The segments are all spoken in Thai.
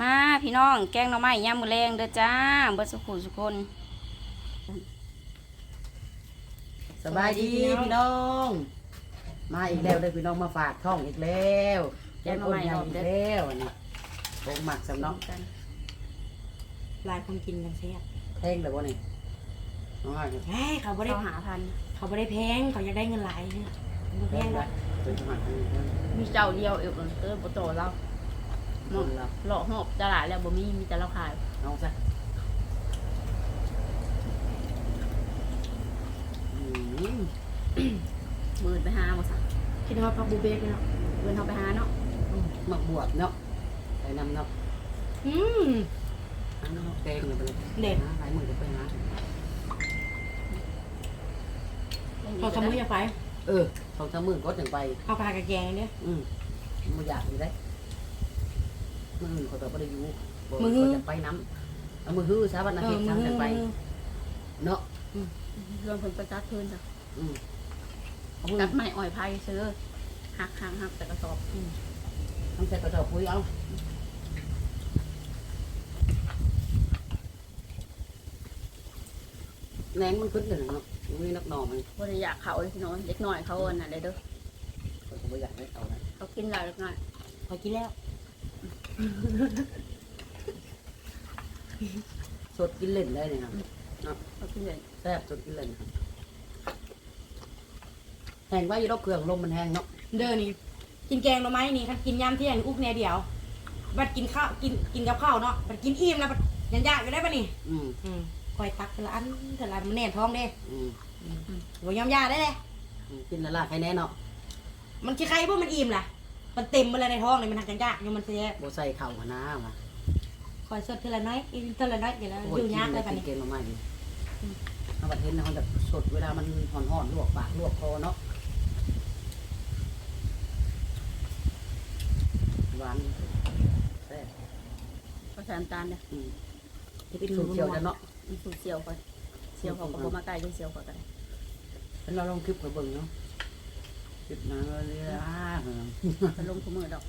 มาพี่น้องแกงหน่อไม้ย่างมือแรงเด้อจ้าเบิดสุขุสุคนสบายดีพี่น้อง มาอีกแล้วเลยพี่น้องมาฝากท่องอีกแล้วแกงคนใหญ่อีกแล้วอันนี้ผมหมักสำเนาะลายคนกินกันเสียแท่งเลยวะนี่น้องอ้ายเฮ้ยเขาไม่ได้เขาหาพัน เขาไม่ได้แพงเขาอยากได้เงินหลายเนี่ยบ่แพแท่งงหรละอกเป็นจังหวัดอันนี้เพิ่นมีเจ้าเดียวเอวเออบ่โตเรา นุ่นละหลอกหอบตลาดแล้วบ่มีมีแต่เราขาย เอาซะอืมมือไปหาบ่สั่งคิดว่าพักบูเบกเนาะเงินเขาไปหาเนาะหมักบวบเนาะไปนำเนาะอืมอันนั้นเอาแกงเลยไปเลยเด็ดหาหลายมือจะไปหาพอสมมุติอยากไป เออสองสามมือก็ถึงไปเขาพากระแกงเนี่ยอืมมันอยากอยู่ได้ มืออื่นเขาต่อไปได้อยู่บอกมื้อฮื้อ เขาจะไปน้ำเอามือฮื้อสาวันอาเอทิอตย์มืสามอจะไปมือเนาะเรื่องเพิ่นไปตัดพื้นจ้ะอืมเอามือตัดไม้อ้อยไผ่ซื้อหักหางหักแต่กระสอบทำใส่กระสอบปุ๋ยเอาแหนงมันขึ้นเลยเนาะมีนักหน่อมันบ่ได้อยากเขาเลยพี่น้องเด็กน้อยเขาอันนั้นเลยเด้อเขาก็ไม่อยากให้เอานะเขากินหลายเล็กน้อย พอกินแล้ว สดกินเล่นได้เลยครับเขากินเลยแซ่บสดกินเล่นครับแห้งไว้อยี่รอบเครื่องลมมันแห้งเนาะเด้อนี่กินแกงหน่อไม้นี่คันกินยำเที่ยงอุกแน่เดียว บัดกินข้าวกินกินกับข้าวเนาะบัดกินอิ่มแล้วบัดยังยากอยู่ได้ปะนี่อืมอืมคอยตักแต่ละอันแต่ละอันมันแน่นท้องเด้อืมบ่ยอมยาได้เลยอืมกินและล่ะใครแน่เนาะมันขี้ใครพวกมันอิ่มล่ะ มันเต็มไปเลยในท้องเลยมันหักกันยากอยู่มันเสียโบใส่เข่าหัวหน้ามาคอยสดเทละน้อยอีกเทละน้อยอย่างแล้วโอ้อยู่ยากเลยกิกันนนี่เกมมาใหม่ดิเอาบัดเทนนะเขาจะสดเวลามันห่อนห่อนๆลวกปากลวกคอเนาะหวานแซ่บเขาใส่น้ำตาลเนี่ยอืมที่เป็นสูตรเจียวจะเนาะมันสูตรเสียวก่อนเสียวเขาก็บ่มาใกล้เลยเสียวเขากันเป็นเราลองคลิปไปเบิ่งเนาะ คลิปนั้นเลยอ่าเออจะลงทุกมือดอก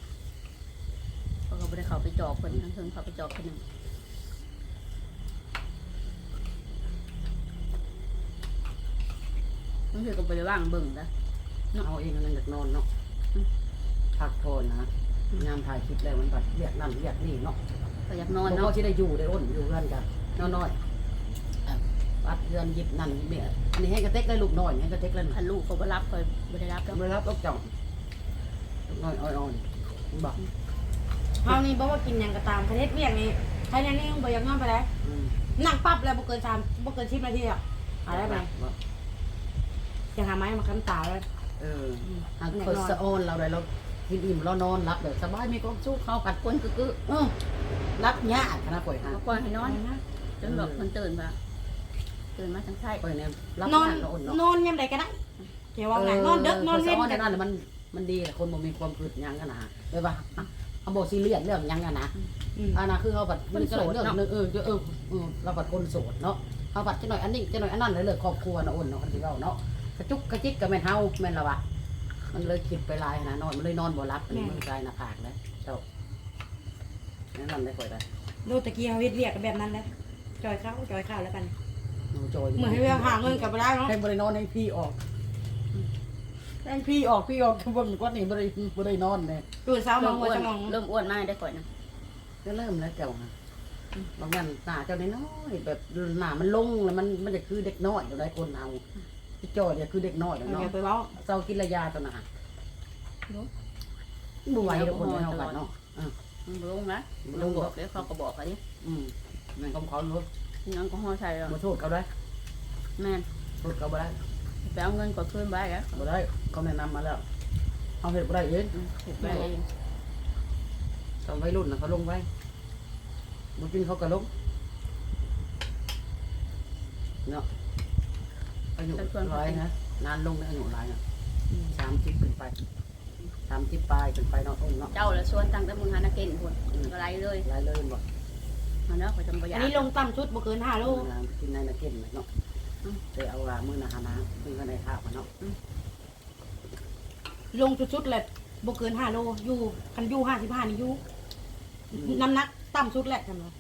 เขาก็บ่ได้เข้าไปจอกเพิ่นทั้งเทิงเข้าไปจอกเพิ่นหนึงมันคือก็บ่ได้ว่างเบิ่งนะเอาเองนั่นอยากนอนเนาะพักโทนนะงานถ่ายคลิปแล้วมันแบบเรียกนั่นเรียกนี่เนาะก็อยากนนออนนเนาะเนาะที่ได้อยู่ได้อ้นอยู่เพื่อนกันน้อยๆอ่ะวัดเพื่อนหยิบนั่นหยิบเนี่ยอันนี้ให้กระเต็กได้ลูกน้อยให้กระเต็กแล้วคันลูกเขาบ่รับเขาบ่ได้รับแล้วไม่รับลูกจ่องลูกน้อยอ่อนๆบอกเฮานี่บอกว่ากินหยังก็ตามคะเทศเวียงนี่ใครเนี่ยนี่บ่อยากนอนไปแล้วอืมนั่งปั๊บแล้วบ่เกินสามบ่เกิน10นาทีอะอะไรไปบอกจะหาไม้มาค้ำตาเลยเออหากคนสะโอนเราได้เรากินอิ่มเรานอนรับเลยสบายมีความสุขเข้ากัดก้นกึกๆเออรับยากคณะข่อยฮะเขาปล่อยให้นอนจนแบบเพิ่นตื่นมา ตื่นมาทั้งไส้ข่อยเนี่ยรับนอนยากเราอ่อนเนาะนอนยามใดก็ได้เกี่ยวว่าไงนอนดึกนอนเว้เว้นนกักันนนั่นมันมันดีแหละคนบ่มีความคืดหยังกันนะเลยว่าอะเอาโบซีเรียสเรื่องหยังกันนะอืมอันนั้นคือเขาบัดมันโสดเรื่องนึงเออเออเออเออเราบัดคนโสดเนาะเขาบัดจะหน่อยอันนี้จะหน่อยอันนั้นเลยเลยครอบครัวเนาะอ่อนเนาะอันที่เราเนาะกระจุกกระจิกกับแม่นเฮาแม่นละวะมันเลยคิดไปหลายนะนอนมันเลยนอนบ่รับอันนี้มันกลายหน้าผากเลยเจ้าแนะนำได้ค่อยได้ดูตะกี้เฮาเฮ็ดเวียกกันแบบนั้นแล้วจอยข้าวจอยข้าวแล้วกัน หนูโจยเหมือนให้เวียกหาเงินกลับไปได้เนาะให้บริโนอนให้พี่ออกให้พี่ออกพี่ออกคือบ่มีก้อนนี่บริบริโนอนเนี่ยตื่นเช้ามาเริ่มหัวอ้วนสมองเริ่มอ้วนมากได้ก่อนนะก็เริ่มแล้วเจ้าฮะบางอย่างหน้าเจ้าน้อยๆแบบหน้ามันลงแล้วมันมันจะคือเด็กน้อยเดี๋ยวได้คนเอาพี่จอยเนี่ยคือเด็กน้อยเดี๋ยวอย่าเนาะไปเว้าเจ้ากินระยาตัวน่ะบุไหวทุกคนไม่เอากันเนาะอะมันบ่ลงนะบ่ลงบอกเดี๋ยวเขาก็บอกกันดิอืมนั่นก็ขอรู้ ยังก็ห่อใส่แล้วมาโทษเขาได้แม่นโทษเขาบ่ได้ไปเอาเงินก่อนคืนไว้แล้วบ่ได้เขาแนะนำมาแล้วเอาเหตุบ่ได้เองอืมเก็บไว้เองตอนวัยรุ่นน่ะเขาลงไว้บุกินเขาก็ลงเนาะอายุร้อยนะนานลงได้อายุหลายนะสามสิบขึ้นไปสามสิบปลายขึ้นไปเนาะต้นเนาะเจ้าละชวนตั้งแต่มึงหานาเก่นพุ่นก็ไรเลยหลายเลยบ่ เอาเนาะก็จำบ่อยาอักนนี้ลงต่ำสุดบ่เกิน5โลน้ำกินในนาเก็นเนาะไปเอาลามื้อนาหานะมื้อกันในท่ามันเนาะลงสุดๆเลยบ่เกิน5โลอยู่คันอยู่55นี่อยู่น้ำหนักต่ำสุดแหละจำเลย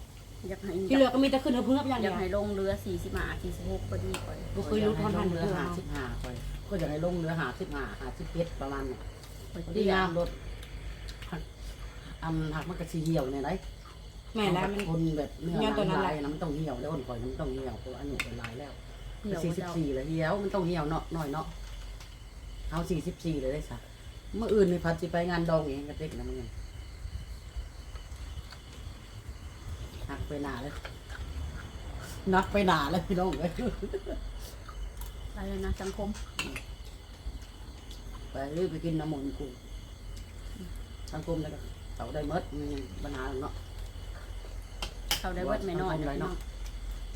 อยากให้ที่เหลือก็มีแต่ขึ้นเพิ่มอย่างอเดียายกวให้ลงเรือ45 46พอดีก่อนบ่เคยรู้ทอนทันเรือเรือหาสิบห้าคอยก็อยากให้ลงเรือหาสิบห้าหาสิบเอ็ดประมาณนี้พอพอดีดีงามรถอันหักมันก็สีเหี่ยวเนี่ยไร แม่แล้วมัน คนแบบเนื้อเนื้อตัวนั้นลาแหละยนะมันต้องเหี่ยวแล้วอ่อนก่อยมันต้องเหี่ยวตัวอันนี้เป็นลายแล้วเหี่ยวสี่บ่สิบเจ้า สี่เลยเหี่ยวมันต้องเหี่ยวเนาะหน่อยเนาะเอาสี่สิบสี่เลยได้สักเมื่ออื่นมีพัดสิไปงานดองเองกระเต็กนะมึงหักไปหนาเลยนักไปหนาเลยพี่น้องเลยไปแล้วนะสังคมไปรีบไปกินน้ำมันต์กูสังคมเลยก็เขาได้หมดมันยังปัญหาเนาะ เขาได้เบิดไม่น้อยสังคมนะไรพี่น้อเนาะง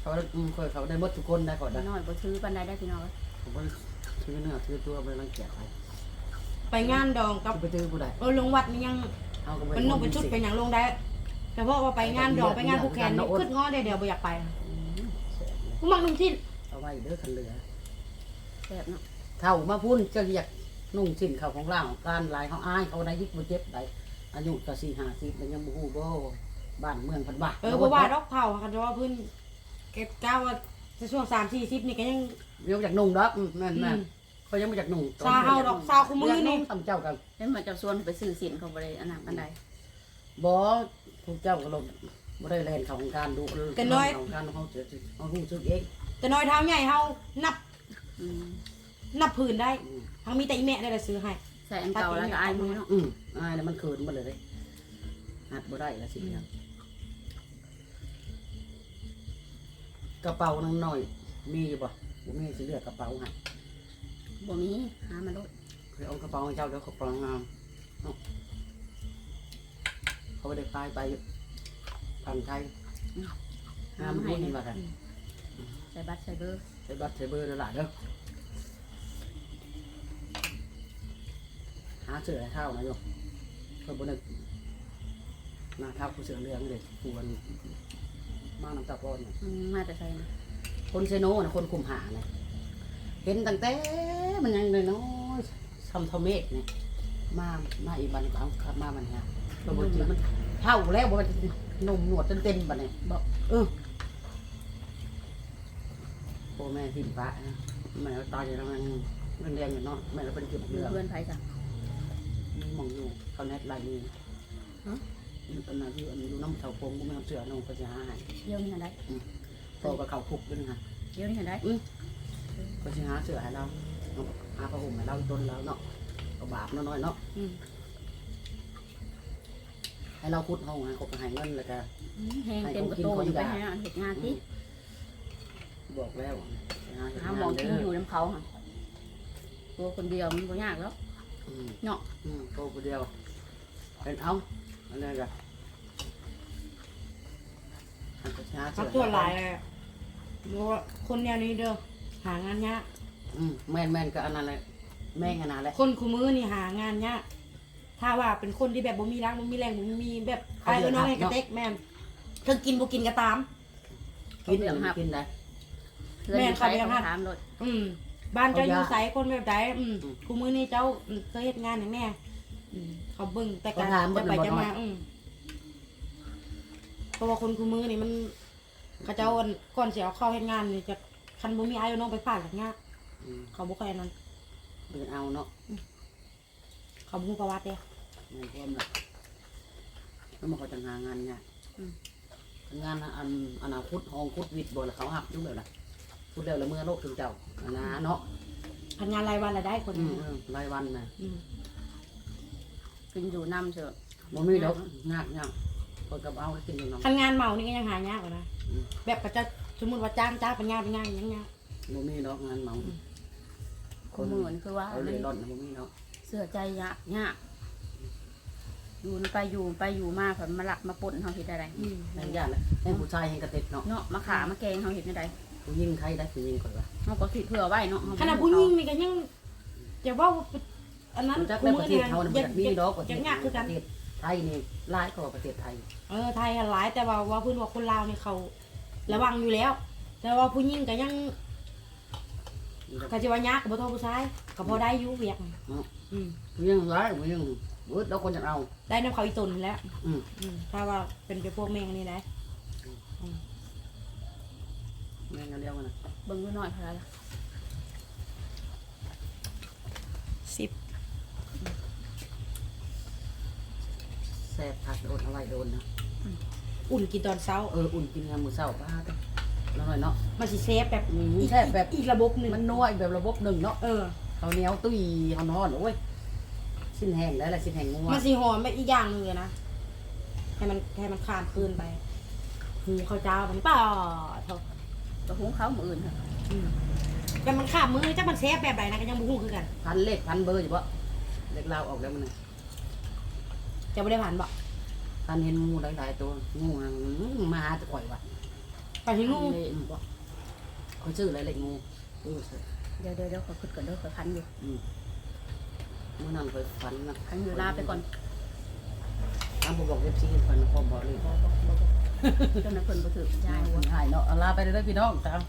เขาได้อืมเคยเขาได้หมดทุกคนได้ก่อนไม่นะน้อยบ่ถือปานใดได้พี่น้องผมก็ถือเนื้อถือตัวไปรังเกียจไปไปงานดองกับไปถือผู้ใดเออลงวัดนี่ยังเอาก็เป็นนกเป็นชุดเป็นอย่างลงได้ แต่เพราะว่าไปงานดองไปงานผูกแขนนี่ขึ้นง้อได้เดียวบ่อยากไปกูมักนุ่งทิ้นเอาไว้เด้อคันเหลือ แซ่บเนาะเท่ามาพุ่นจะเรียกนุ่งสิ้นเขาของล่างการลายเขาอายเขาได้ยิกบ่เจ็บได้อายุก็สี่ห้าสิบแล้วยังบ่ฮู้บ่ บ้านเมืองเพันบ้าเออบ่ว่าดอกเผาค่ะแต่ว่าเพิ่นเก็บก้าวว่าจะช่วง3 40นี่ก็ยังยังบ่จากนุ่งดอกอืมนั่นอืน่ะม เขายังบ่จากนุ่งซาเฮาดอกซาคุมือนี่ ทำเจ้ากันเห็นว่าเจ้าส่วนไปซื้อสินเขาบ่ได้อันนั้นปานใดบ่ผู้เจ้าก็ลงบ่ได้แล่นเข้าของการดูแต่น้อย ของการเขาเจอเขาฮู้สึกเองแต่น้อยเท้าใหญ่เฮานับอืมนับผืนได้อืมทั้งมีแต่อีแม่ได้แต่ซื้อให้ ใส่อันเก่าแล้วก็อายมือเนาะอืมอายแล้วมันเขินหมดเลยเด้หัดบ่ได้ละสิครับ กระเป๋านังหน่อย มีอยู่บ่บ่มีสิเลือกกระเป๋าให้บ่มีหามาโลดไปเอากระเป๋าให้เจ้าเดี๋ยวกระเป๋างามเนาะเขาไปได้พายไปพันไทยงามรุ่นว่ากันใส่บัตรใส่เบอร์ใช้บัตรใช้เบอร์นั่นล่ะเด้อหาเสื้อให้เท่านะโยมเพิ่นบ่นึกหน้าเท่าผู้เสื้อเหลืองเด็กควร มาน้ำตาพอนเนี่ยอืมมาแต่ใส่นะคนเซโนนะคนคุมหาเนี่ยเห็นตั้งแต่มันยังน้อยๆทำเทอเมฆเนี่ยมามาอีบันเขาขับมามันเนี่ยตัวบทีมันเท่าแล้วบ่มันหนุ่มหนวดจนเต็มบันเนี่ยบอกเออโอ้แม่ทิมฟ้านะแม่ตายแล้วมันมันเรียงอยู่เนาะแม่เราเป็นเก็บอยู่เรือเพื่อนไผจ้ะมีมองอยู่เขาแนทไลน์นี่ฮะ อยู่ตอนนั้นอยู่อันอยู่น้ำเสาโค้งกูไม่เอาเสือน้องก็จะหาให้เดี๋ยวนี้หันได้โตกับเขาคุกด้วยนะเดี๋ยวนี้หันได้ก็สิหาเสือให้เราเอาหาผ้าห่มให้เราอีกต้นแล้วเนาะก็บาปน้อยๆเนาะอืมให้เราคุดห้องให้เขาก็ให้เงินแล้วก็อืมแห้งเต็มกระโตอยู่ไปให้อันเฮ็ดงานติบอกแล้วหาเฮ็ดหาหมองเด้กินอยู่นํเขาหั่นตัวคนเดียวมันบ่ยากแล้วอืมเนาะอืมโตคนเดียวเป็นเอา อันนี้ก็ให้เขาหาทัเสืกตัวหลายเลยรู้ว่าคนแนวนี้เด้อหางานยากอืมแม่นแม่นก็อันนั้นแหละแม่งอันนั้นแหละ คนคู่มือนี่หางานยากถ้าว่าเป็นคนที่แบบบ่มีรักบ่มีแรงบ่มีแบบไอ้เอ้ยน้องให้กระเต็กแม่นเธอกินบ่กินก็ตาม กินอย่างกินได้เพื่อนอยู่ไผเขาถามรถ อืมบ้านเจ้าอเอายู่ยาไสคนแบบใดอืมอืมคู่มือนี่เจ้าอืมเคยเฮ็ดงานอย่างแน่อืม เขาเบิ่งแต่การเขาถามเบิ่จะงไปบ่จะน้อย มาอืมเพราะว่าคนคู่มือนี่มันเขาเจ้าอันก่อนสิเอาเข้าเฮ็ดงานนี่จะคันบ่มีไอ้น้องไปฝากจากยากอืมเขาบ่ค่อยอันนั้นเดินเอาเนาะเขาบ่ฮู้ประวัติเด้เงินพร้อมเลยแล้วมันก็จะหางานเนี่ยงานอันอนาคตห้องคุดวิทย์บ่แล้วเขาหักยุ่งแบบน่ะคุดแล้วแล้วเมื่อโลกถึงเจ้าอันนะเนาะพันงานรายวันรายได้คนอืนึมงอืมรายวันนะอืม กินอยู่นํเถอะบ่มีดอกยากยากเปิดกับเอาแล้วกินอยู่เนาะคันงานเมานี่ก็ยังหายากกว่านะอืมแบบก็จะสมมุติว่าจ้างจ้างเป็นงานเป็นงานยังยากบ่มีดอกงานเมาคนเหมือนคือว่าเอาเลยร่อนนะบ่มีเนาะเสื้อใจยะยากอยู่ไปอยู่ไปอยู่มาเพิ่นมาลักมาปล้นเฮาเฮ็ดได้อืมแม่งยากเลยให้ผู้ชายให้กระติดเนาะเนาะมาขามาแกงเฮาเฮ็ดได้ผู้หญิงไทยได้ผู้หญิงข่อยว่าเฮาก็คิดเผื่อไว้เนาะเฮขนาดผู้หญิงนี่ก็ยังจะว่า อันนั้นรู้จักในประเทศเฮานี่บ่ยัจักมีดอกประเทยัศงยากคือกัน ประเทศไทยนี่หลายกว่าประเทศไทย เออไทยอะหลายแต่ว่าว่าเพื้นว่าคนลาวนี่เขา ระวังอยู่แล้ว แต่ว่าผู้หญิงก็ยังก็จะว่ายากกับบ่เท่าผู้ชายก็พอได้อยู่เวียกเนาะอืมผู้หญิงหลายผู้หญิงเบิดแล้วคนจะเอา ได้น้ำเขาอีตุนแล้ว อืมอืมถ้าว่าเป็นไปพวกแมงนี่นะแม่งกันเดียวกันนะเบิ่งดูหน่อยเท่าไหร่ล่ะสิบ แซ่บผักโดนอะไรโดนนะอุ่นกินตอนเช้าเอออุ่นกินกันมื้อเช้าป้าเด้อแล้วหน่อยเนาะ มันสิเซฟแบบอืมอีกแซ่บแบบ อีกระบบหนึ่งมันนัวอีกแบบระบบหนึ่งเนาะเออข้าวเหนียวตุ้ยข้าวนอนโอ้ยสิ้นแห้งได้ละสิ้นแห้งงัวมันสีหอมไปอีกอย่างหนึงเลยนะ ให้มันให้มันข้ามคืนไปหูข้าวเจ้ามันเปล่าเท่ากระหุงเขามืออื่นค่ะอืมแต่มันข้ามมือจักมันเซฟแบบไหนนะก็ยังบุหูคือกัน พันเลขพันเบอร์อยู่ปะเลขเราออกแล้วมันน่ะ จะไม่ได้ผ่านบ่พันเห็นงูหลายๆตัวงูน่ะอื้อมาหาจะก่อยวะไปที่นู่นอืมบ่เขาชื่ออะไรเลขงูเออเดี๋ยวเดี๋ยวเดี๋ยวขอขึ้นก่อนเด้อขอพันอยู่อืมเมื่อนั้นเคยฝันนะพันอยู่ลาไปก่อนอ้าวบ่บอกเอฟซีฝันพร้อมบอกเลยบอกบอกบอกบอกเจ้าหน้าเพิ่นบ่ถือยายหายเนาะเอาลาไปเลยเด้อพี่น้องตาม